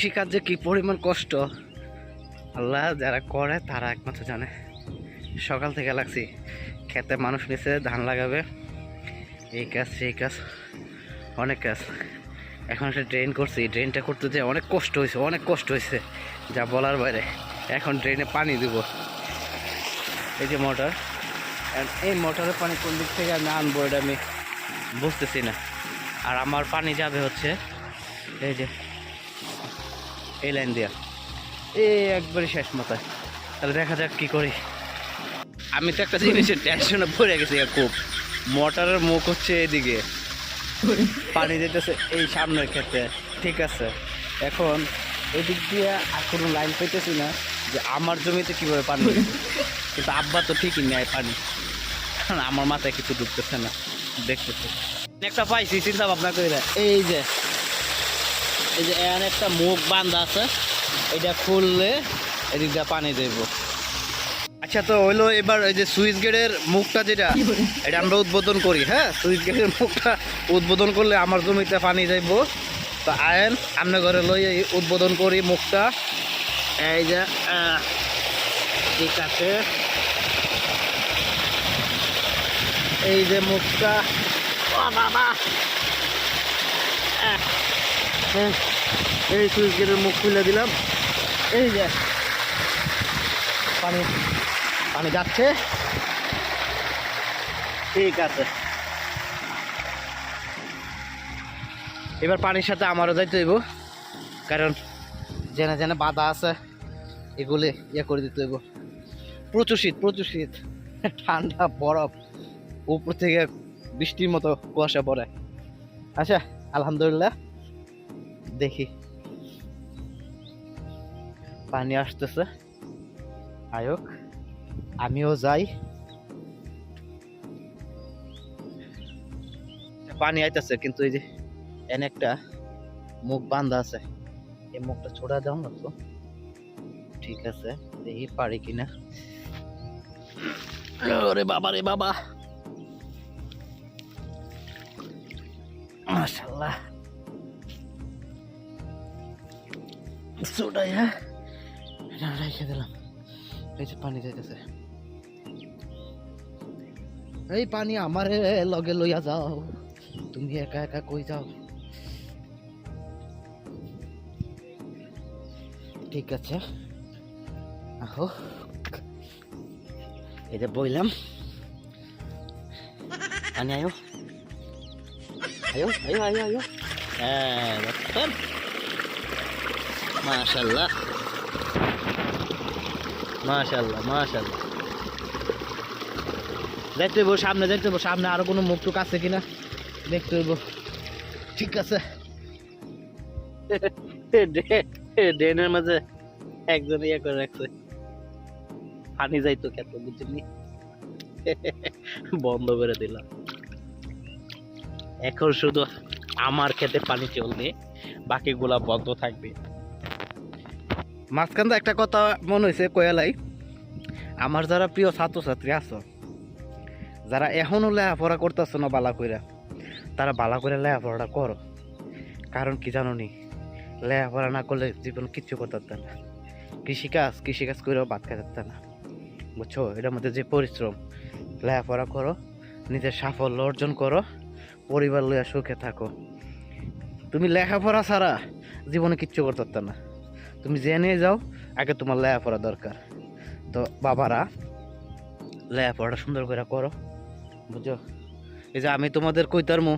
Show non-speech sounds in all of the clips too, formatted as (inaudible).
কৃষিকাজ কি পরিমাণ কষ্ট? আল্লাহ যারা করে, তারা একমাত্র জানে। সকাল থেকে লাগছি, খেতে মানুষ নিচে ধান লাগাবে। এই কাজ, সেই কাজ, অনেক কাজ। এখন সে ড্রেন করছি ড্রেনটা করতে যে অনেক কষ্ট হয়েছে অনেক কষ্ট হয়েছে যা বলার বাইরে। এখন ড্রেনে পানি দিব। এই যে মোটর এই মোটরের পানি কোন দিক থেকে আমি আনব এটা আমি বুঝতেছি না। আর আমার পানি যাবে হচ্ছে, এই যে এই লাইন দিয়া। এই একবারে শেষ মাথায় তাহলে দেখা যাক কি করি। আমি তো একটা জিনিসের টেনশনে পড়ে গেছি খুব। মোটরের মুখ হচ্ছে এদিকে। পানি যেতেছে এই সামনের ক্ষেত্রে ঠিক আছে। এখন এদিক দিয়ে আর কোনো লাইন পেতেছি না যে আমার জমিতে কীভাবে পানি। কিন্তু আব্বা তো ঠিকই নেয় পানি। আমার মাথায় কিছু ঢুকতেছে না। দেখতেছে। একটা পাইছি, চিন্তা ভাবনা করে এই যে এই যে এখানে একটা মুখ বান্ধা আছে এটা খুললে এদিকটা পানি দেব। আচ্ছা তো হইল এবার এই যে সুইচ গেটের মুখটা যেটা এটা আমরা উদ্বোধন করি হ্যাঁ? সুইচ গেটের মুখটা উদ্বোধন করলে আমার জমিতে পানি যাইব তো আয়েন আমরা ঘরে লই উদ্বোধন করি মুখটা। এই যে ঠিক আছে। এই যে মুখটা ও বাবা! এই সুইচ গেটের মুখ খুলে দিলাম। এই যে। পানি পানি যাচ্ছে। ঠিক আছে। এবার পানির সাথে আমারও যাইতে হইব। কারণ জেনে জেনে বাধা আছে, এগুলি ইয়ে করে দিতে হইব। প্রচুর শীত প্রচুর শীত। ঠান্ডা, বরফ, উপর থেকে বৃষ্টির মতো কুয়াশা পড়ে। আচ্ছা আলহামদুলিল্লাহ। দেখি। পানি আসতেছে। আয়োক আমিও যাই। পানি আইতেছে, কিন্তু এই যে এনে একটা মুখ বান্ধা আছে। এই মুখটা ছোড়া দাও না তো। ঠিক আছে, দেখি পারি কিনা। ওরে বাবা রে বাবা। মাশাল্লাহ ছোটাই হ্যাঁ? এটা রেখে দিলাম। এই যে পানি যাইতেছে। এই পানি আমারে লগে লইয়া যাও। তুমি একা একা কই যাও? ঠিক আছে। আহো। এই বইলাম। পানি আয়ো। আয়ো আয়ো আয়ো আয়ো। হ্যাঁ মাশাল্লাহ মাশাল্লাহ মাশাল্লাহ দেখতে হইব সামনে, দেখতে হইব সামনে। আরও কোনো মুখ টুক আছে কিনা? দেখতে ঠিক আছে। (laughs) ড্রেনের মাঝে একজন ইয়ে করে রাখছে। পানি যাইতো খেত বুঝলি (laughs) বন্ধ করে দিলাম। এখন শুধু আমার খেতে পানি চলবে, বাকিগুলা বন্ধ থাকবে। মাঝখান একটা কথা মনে হয়েছে কয়ালাই আমার যারা প্রিয় ছাত্রছাত্রী আছো, যারা এখনও লেখাপড়া করতেছো না বালা কইরা, তারা বালা করে লেখাপড়াটা করো। কারণ কি জানো নি? লেখাপড়া না করলে জীবন কিচ্ছু করতে না। কৃষিকাজ কৃষিকাজ করেও খেতে পারতে না। বুঝছ? এটার মধ্যে যে পরিশ্রম, লেখাপড়া করো, নিজের সাফল্য অর্জন করো, পরিবার লইয়া সুখে থাকো। তুমি লেখাপড়া ছাড়া জীবনে কিচ্ছু করতে না। তুমি জেনে যাও, আগে তোমার লেখাপড়া দরকার। তো বাবারা লেখাপড়াটা সুন্দর করে করো, বুঝছ? এই যে আমি তোমাদের কইতারমু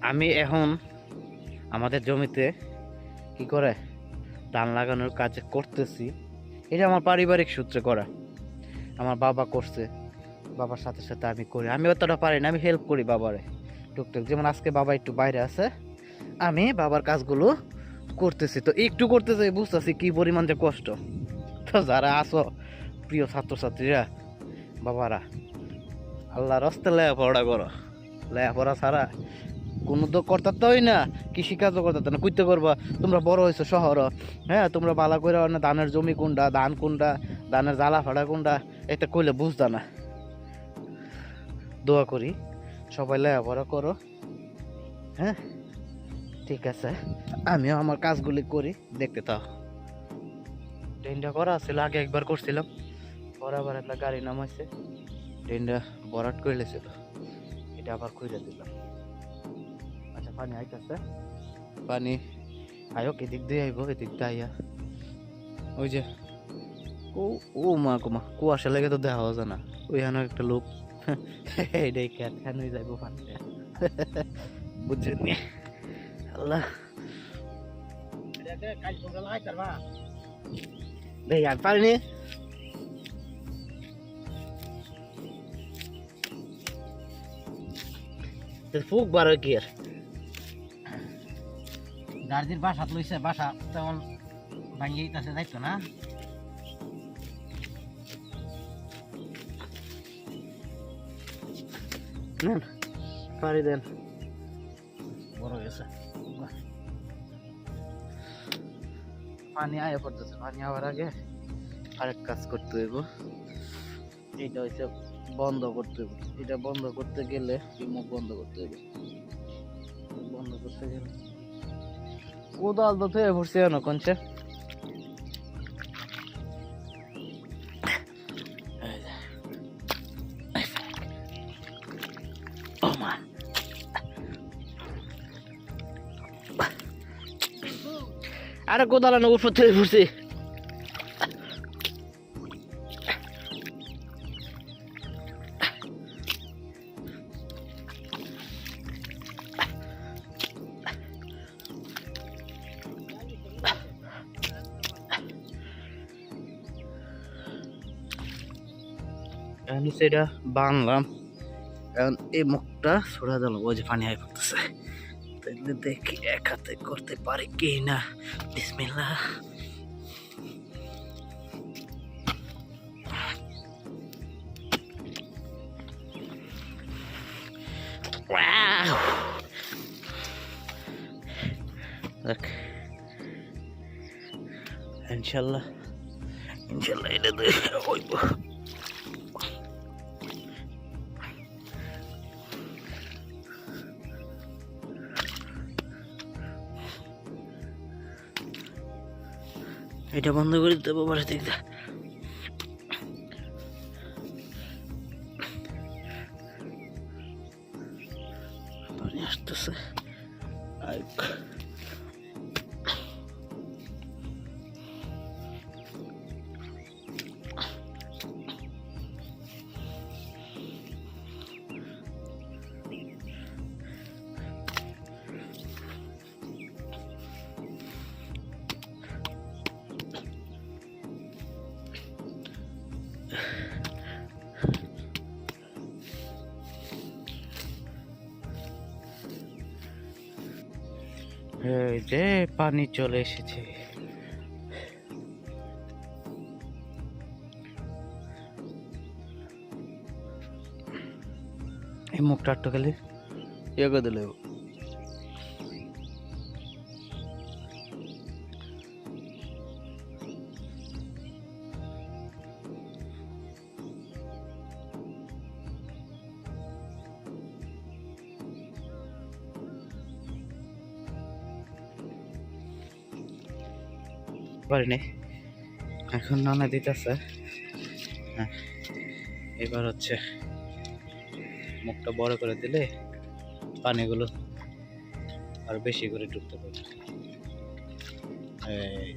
আমি এখন আমাদের জমিতে কি করে? ধান লাগানোর কাজ করতেছি। এটা আমার পারিবারিক সূত্রে করা। আমার বাবা করছে, বাবার সাথে সাথে আমি করি। আমি অতটা পারি না, আমি হেল্প করি বাবারে। টুকটাক, যেমন আজকে বাবা একটু বাইরে আছে, আমি বাবার কাজগুলো করতেছি, তো একটু করতেছে, বুঝতেছি কি পরিমাণ যে কষ্ট। তো যারা আসো প্রিয় ছাত্রছাত্রীরা, বাবারা আল্লাহ রাস্তে লেখাপড়া করো। লেখাপড়া ছাড়া কোনো তো করতে হয় না, কৃষিকাজও করতে না। কুইতে করবা তোমরা বড় হয়েছো শহর হ্যাঁ তোমরা বালা করে না ধানের জমি কোনটা, ধান কোনটা, ধানের জ্বালা ফাড়া কোনটা, এটা কইলে বুঝতা না। দোয়া করি, সবাই লেখাপড়া করো হ্যাঁ। ঠিক আছে। আমিও আমার কাজগুলি করি দেখতে তাও ট্রেনটা করা ছিল আগে একবার করছিলাম। পরে আবার একটা গাড়ি নামাইছে। ট্রেনটা বরাট করে লেছিল এটা আবার খুঁজে দিলাম। আচ্ছা পানি আইতেছে? পানি আয়ক এদিক দিয়ে আইব এদিক দিয়ে আইয়া। ওই যে ও ও মা গো মা কুয়াশা লেগে তো দেখা যায় না। ওইখানে একটা লোক। এইটাই খেত খান হয়ে যাইব পানি (laughs) বুঝছেন? আল্লাহ দেখ আর পারিনি ফুক বার কি আর গার্জির বাসা লইছে বাসা তেমন ভাঙিয়ে আছে যাইতো না পারি দেন পানি আয়া পড়তেছে, পানি আওয়ার আগে আরেক কাজ করতে হইব। এইটা হচ্ছে বন্ধ করতে হইব। এটা বন্ধ করতে গেলে মুখ বন্ধ করতে হইব। বন্ধ করতে গেলে কোদাল তো থেকে ভরছে না কোনছে আরে কোদালানো উপর থেকে এখন সেটা বানলাম। এখন এই মুখটা ছড়া দিলাম, ওই যে পানি আয় পড়তেছে দেখি এক হাতে করতে পারি কি না বিসমিল্লাহ Wow! দেখ ইনশাল্লাহ ইনশাল্লাহ এটা বন্ধ করে দিতে হবে বাড়ি থেকে। আসতেছে। আই যে পানি চলে এসেছে। এই মুখটা একটু খালি ইয়ে দিলে পারিনি। এখন নানা দিতেছে। হ্যাঁ এবার হচ্ছে মুখটা বড় করে দিলে পানিগুলো আর বেশি করে ডুবতে পারবে। এই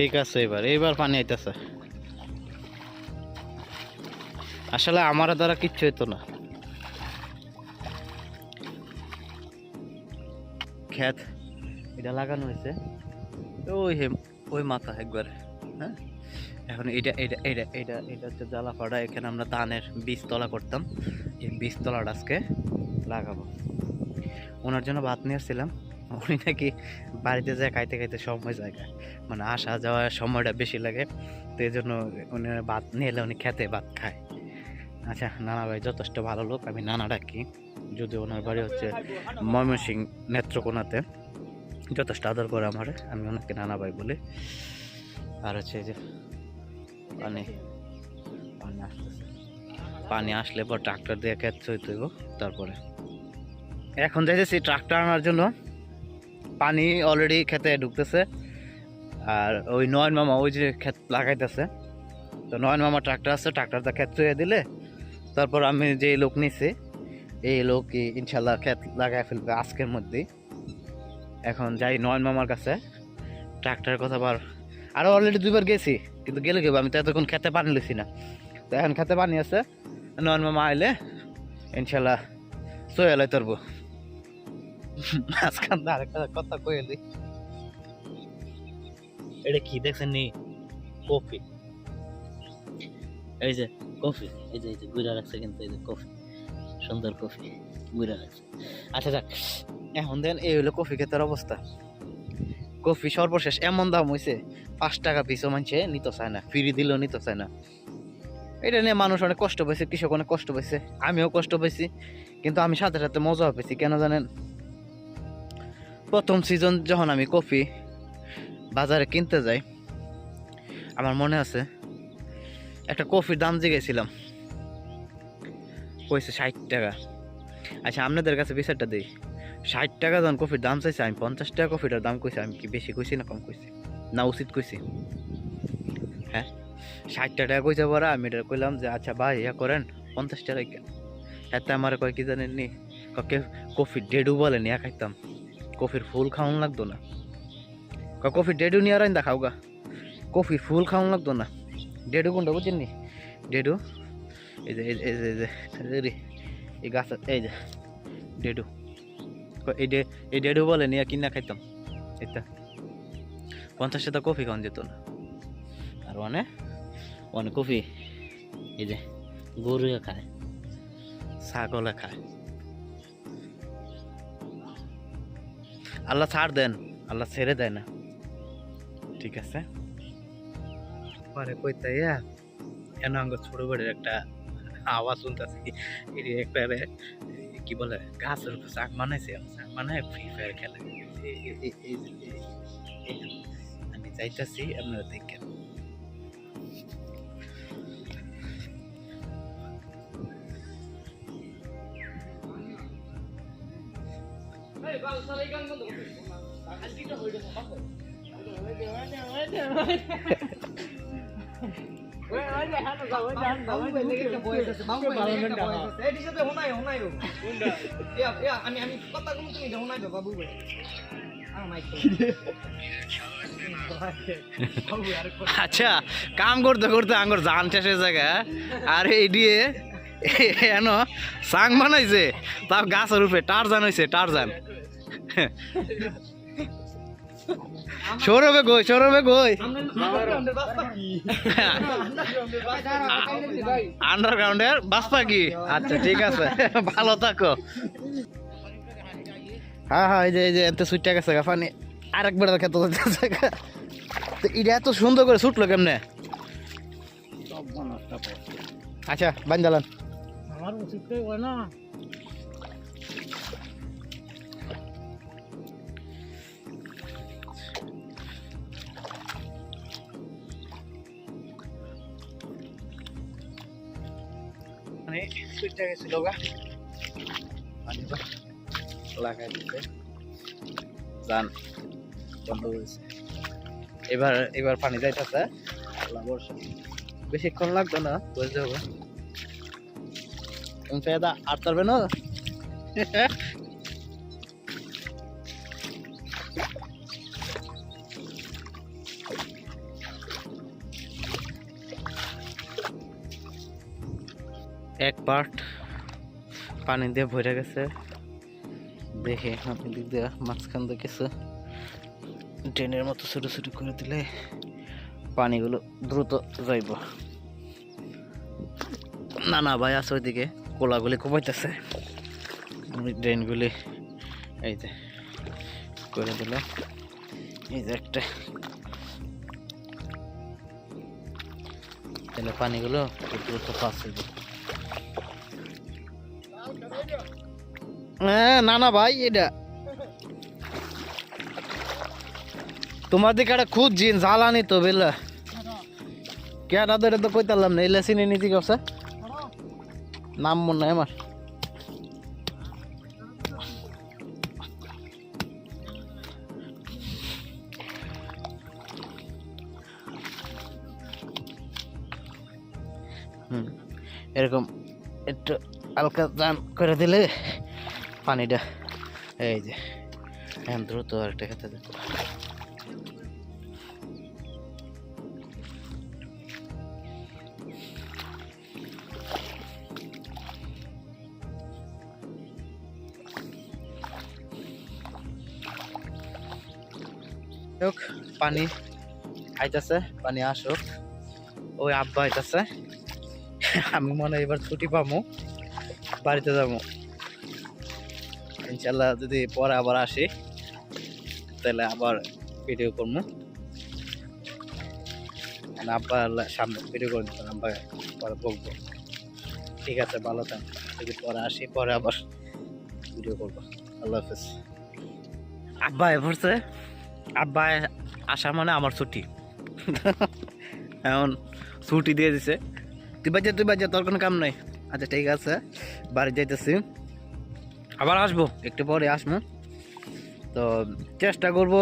ঠিক আছে এবার এইবার পানি আইতেছে। আসলে আমার দ্বারা কিচ্ছু হইতো না। ক্ষেত এটা লাগানো হয়েছে ওই হে ওই মাথা একবার হ্যাঁ? এখন এটা এটা এটা এটা এটা হচ্ছে জ্বালাপাড়া এখানে আমরা ধানের বীজতলা করতাম। এই বীজতলাটা আজকে লাগাবো। ওনার জন্য ভাত নিয়ে আসছিলাম। উনি নাকি? বাড়িতে যায়, খাইতে খাইতে সময় জায়গা মানে আসা যাওয়ার সময়টা বেশি লাগে। তো এই জন্য উনি ভাত নিয়ে এলে উনি খেতে ভাত খায়। আচ্ছা নানা ভাই যথেষ্ট ভালো লোক। আমি নানা ডাকি যদি ওনার বাড়ি হচ্ছে ময়মনসিং নেত্রকোনাতে। যথেষ্ট আদর করে আমার। আমি ওনাকে নানা ভাই বলি। আর হচ্ছে যে পানি। পানি আসতেছে। পানি আসলে পর ট্রাক্টর দিয়ে ক্ষেত হইতে তারপরে। এখন যাইতেছি ট্রাক্টর আনার জন্য। পানি অলরেডি খেতে ঢুকতেছে। আর ওই নয়ন মামা, ওই যে ক্ষেত লাগাইতেছে। তো নয়ন মামা ট্রাক্টর আছে ট্রাক্টরটা ক্ষেত চুয়ে দিলে তারপর আমি যে লোক নিছি, এই লোক ইনশাল্লাহ ক্ষেত লাগাই ফেলবে আজকের মধ্যেই। এখন যাই নয়ন মামার কাছে ট্রাক্টরের কথা বার। আরও অলরেডি দুইবার গেছি, কিন্তু গেলে গেবো আমি তো এতক্ষণ খেতে পানি লইছি না। তো এখন খেতে পানি আছে, নয়ন মামা আইলে ইনশাল্লাহ সয়ে লাই তরবো মাঝখান কথা কয়ে দিই এটা কি দেখছেন নি? কফি। এই যে, কফি। এই যে এই যে গুড়া রাখছে কিন্তু, এই যে কফি। সুন্দর কফি গুড়া রাখছে। আচ্ছা যাক। এখন দেন, এই হলো কফি খেতের অবস্থা। কফি সর্বশেষ এমন দাম হয়েছে পাঁচ টাকা পিসও মানছে, নিত চায় না। ফ্রি দিলেও নিত চায় না। এটা নিয়ে মানুষ অনেক কষ্ট পাইছে, কৃষক অনেক কষ্ট পাইছে। আমিও কষ্ট পাইছি, কিন্তু আমি সাথে সাথে মজাও পেয়েছি কেন জানেন? প্রথম সিজন যখন আমি কফি বাজারে কিনতে যাই, আমার মনে আছে, একটা কফির দাম জিগেছিলাম কইছে ষাট টাকা। আচ্ছা আপনাদের কাছে বিচারটা দিই। ষাট টাকা যখন কফির দাম চাইছে, আমি পঞ্চাশ টাকা কফিটার দাম কইছি, আমি কি বেশি কইছি না কম কইছি? না, উচিত কইছি। হ্যাঁ? ষাট টাকা কইছে পরে আমি এটা কইলাম যে আচ্ছা ভাই, ইয়া করেন, পঞ্চাশ টাকা কেন? এতে আমার কয় কি জানেন নি কফি ডেডু বলে নিয়ে খাইতাম। কফির ফুল খাওয়ান লাগতো না। কফি ডেডু নিয়ে আর দেখাও গা কফির ফুল খাওয়ান লাগতো না। ডেডু কোনটা বুঝছেন নি? ডেডু? এই যে এই যে, এই যে- এই গাছ, এই যে, ডেডু। এই ডে, এই ডেডু বলে নিয়ে কিনা খাইতাম। এটা পঞ্চাশ টাকা কফি খাওয়ান যেত না। আর মানে অনেক কফি, এই যে, গরুয়ে খায়, ছাগলে খায়। আল্লাহ ছাড় দেন আল্লাহ ছেড়ে দেয় না ঠিক আছে পরে কইতাইয়া এন আঙ্গ ছোট বড় একটা আওয়াজ শুনতেছি এর একটা কি বলে গাছের উপর চাক মানাইছে চাক মানায় ফ্রি ফায়ার খেলে আমি চাইতেছি আপনারা এ- আচ্ছা কাম করতে করতে আঙ্গুর জান শেষের জায়গা আর এই দিয়ে এন সাং বানাইছে তার গাছের উপরে টারজান হয়েছে টারজান। সৌরভে কই সৌরভে কই আন্ডারগ্রাউন্ডের বাস পাখি আচ্ছা ঠিক আছে। ভালো থাকো। হ্যাঁ হ্যাঁ এই যে এই যে, এত সুইটটা গেছে গা পানি আরেকবার খেতে তো এটা এত সুন্দর করে ছুটলো কেমনে? আচ্ছা বাঞ্জালান আমার উচিত তো হয় না। মানে সুইচটা গেছিল গা। পানি লাগাই দিতে যান বন্ধ হয়েছে। এবার এবার পানি যাইতেছে। বর্ষা বেশিক্ষণ লাগবে না বুঝতে হবে তুমি পারবে না? এক পার্ট পানি দিয়ে ভরে গেছে। দেখে আমি দিক দিয়ে মাঝখান দিয়ে কিছু ড্রেনের মতো ছোটো ছোটো করে দিলে পানিগুলো দ্রুত যাইব। না না ভাই, আছে ওইদিকে। কোলাগুলি কমাইতেছে। ড্রেনগুলি এই যে করে দিল এই যে একটা। তাহলে পানিগুলো দ্রুত পাস হইব। হ্যাঁ না না ভাই, এটা। তোমার দিকে একটা খুঁজছি জ্বালানি তো বেলা কে তাদের তো কইতালাম না, এলা চিনি নিতে গেছে? নাম মনে নাই আমার। এরকম একটু হালকা দান করে দিলে। পানিটা এই যে, এখন দ্রুত আর একটা খেতে হোক, পানি আইতাছে পানি আসুক। ওই আব্বা আইতাছে। আমি মনে হয় এবার ছুটি পাবো বাড়িতে যাব। ইনশাল্লাহ যদি পরে আবার আসি, তাহলে আবার ভিডিও করব। আব্বা সামনে ভিডিও করে দিতাম আব্বা পরে বলব ঠিক আছে, ভালো থাক। যদি পরে আসি, পরে আবার ভিডিও করব। আল্লাহ হাফেজ। আব্বা এ পড়ছে? আব্বা আসা মানে আমার ছুটি। (laughs) এখন ছুটি দিয়ে দিছে। তুই বাজে তুই বাজে তোর কোনো কাম নাই। আচ্ছা ঠিক আছে, বাড়ি যাইতেছি। আবার আসব? একটু পরে আসব। তো চেষ্টা করব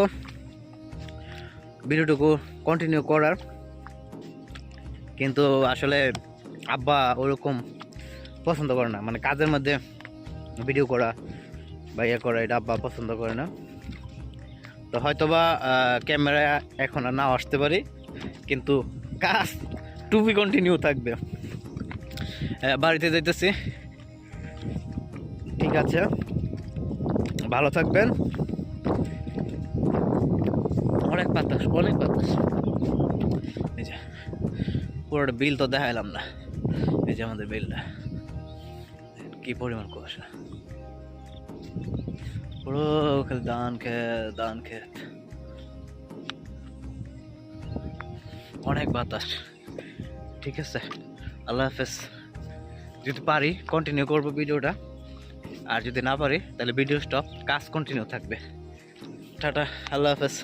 ভিডিওটুকু কন্টিনিউ করার। কিন্তু আসলে আব্বা ওরকম পছন্দ করে না। মানে কাজের মধ্যে ভিডিও করা বা ইয়ে করা, এটা আব্বা পছন্দ করে না। তো হয়তোবা ক্যামেরা এখন আর নাও আসতে পারি, কিন্তু কাজ টু বি কন্টিনিউ থাকবে। বাড়িতে যাইতেছি। ঠিক আছে। ভালো থাকবেন। অনেক বাতাস অনেক বাতাস। এই যে পুরোটা বিল তো দেখাইলাম না। এই যে আমাদের বিলটা। কি পরিমাণ কুয়াশা। পুরো ধান খেত ধান খেত অনেক বাতাস। ঠিক আছে। আল্লাহ হাফেজ। যদি পারি কন্টিনিউ করব ভিডিওটা। আর যদি না পারি তাহলে ভিডিও স্টপ কাজ কন্টিনিউ থাকবে। টাটা আল্লাহ হাফেজ।